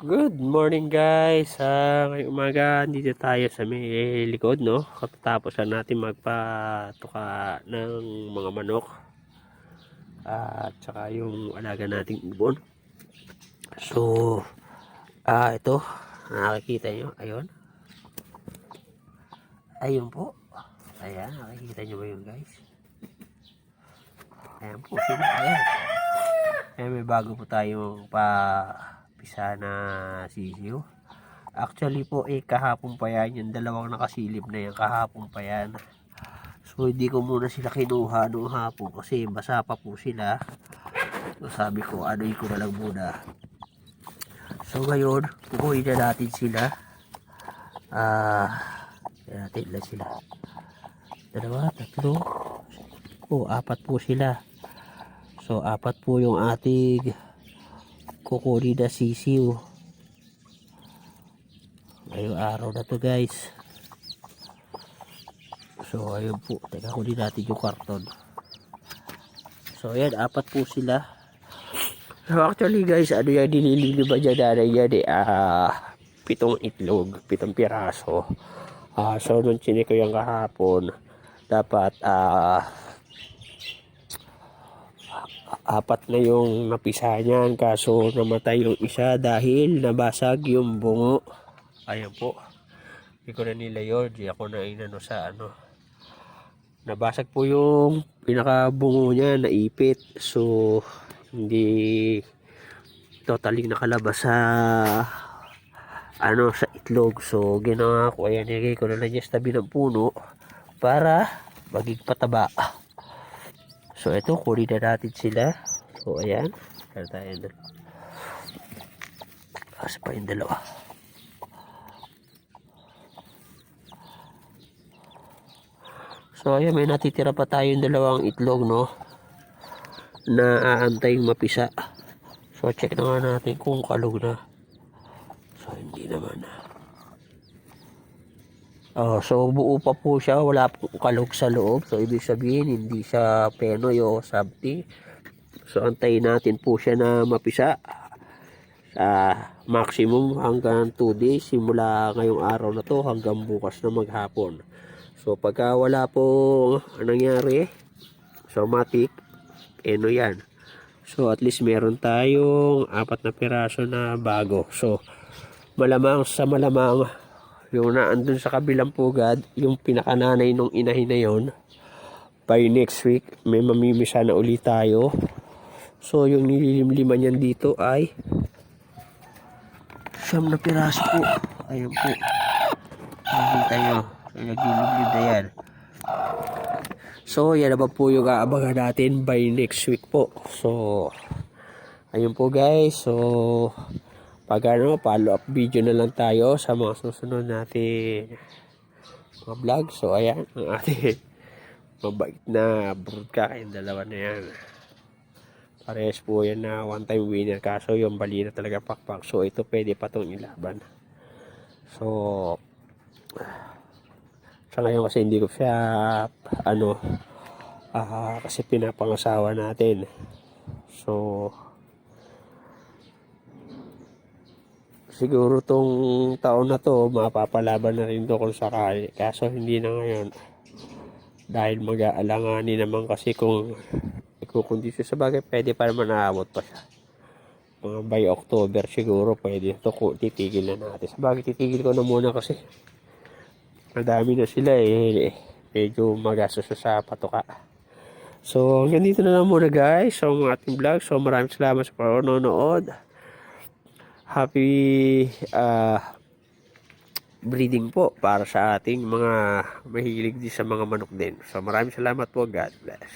Good morning guys. Ah, ngayong umaga dito tayo sa may likod no. Katapos na natin magpatuka ng mga manok. at saka yung alaga nating ibon. So, ah ito, nakikita nyo, ayun. Ayun po. Ayan, nakikita nyo ba yun guys? Ayan po ayan. Ayan, may bago po tayong pa pisa na sisiyo. Actually po eh kahapon pa yan, yung dalawang nakasilip na yan, kahapon pa yan. So hindi ko muna sila kinuha noong hapon kasi basa pa po sila. So sabi ko, anoy ko na lang muna. So ngayon, kukuhin na natin sila. Ah, uh, natin lang sila. Dalawa, tatlo. Oh, apat po sila. So apat po yung ating kukunin na sisiw. Ngayong araw na to guys. So ayun po, teka kunin natin yung karton. So ayan, apat po sila. So actually guys, ano yan, nililiba dyan na yan eh, ah, pitong itlog, pitong piraso. Ah, so nung chinik ko yung kahapon, dapat ah, apat na yung napisa niyan kaso namatay yung isa dahil nabasag yung bungo. Ayan po. Hindi ko na nila yun ako na inano sa ano. Nabasag po yung pinakabungo niya naipit. So hindi totally nakalabas sa ano sa itlog. So ginawa ko ayan nilagay ko na lang sa tabi ng puno para maging pataba So, ito, kunin na natin sila. So, ayan. Kaya tayo na. Kasi pa yung dalawa. So, ayan, may natitira pa tayong dalawang itlog, no? Na aantay mapisa. So, check na nga natin kung kalog na. So, hindi naman. Oh, so buo pa po siya, wala po kalog sa loob. So ibig sabihin hindi siya penoy o sabti. So antayin natin po siya na mapisa sa maximum hanggang 2 days simula ngayong araw na to hanggang bukas na maghapon. So pagka wala po nangyari, so matik, peno yan. So at least meron tayong apat na piraso na bago. So malamang sa malamang yung naandun sa kabilang pugad, yung pinakananay nung inahin na yon by next week, may mamimisa na ulit tayo. So, yung nililimliman niyan dito ay siyam na piraso po. Ayun po. Nakikita nyo. Naglilimlim na yan. So, yan naman po yung aabangan natin by next week po. So, ayun po guys. So, pag ano, follow up video na lang tayo sa mga susunod natin mga vlog. So, ayan, ang ating mabait na broadcast kayong dalawa na yan. Parehas po yan na one time winner. Kaso yung bali na talaga pakpak. So, ito pwede pa itong ilaban. So, sa ngayon kasi hindi ko siya, ano, ah, kasi pinapangasawa natin. So, siguro tong taon na to mapapalaban na rin to kung sakali. Kaso hindi na ngayon. Dahil mag-aalanganin naman kasi kung ikukondisyon sa bagay pwede pa naman naabot pa siya. Mga by October siguro pwede. To titigil na natin. Sa bagay titigil ko na muna kasi. Madami na sila eh. Medyo magastos sa patuka. So hanggang dito na lang muna guys. So, ating vlog. So maraming salamat sa panonood happy uh, breeding po para sa ating mga mahilig din sa mga manok din. So maraming salamat po. God bless.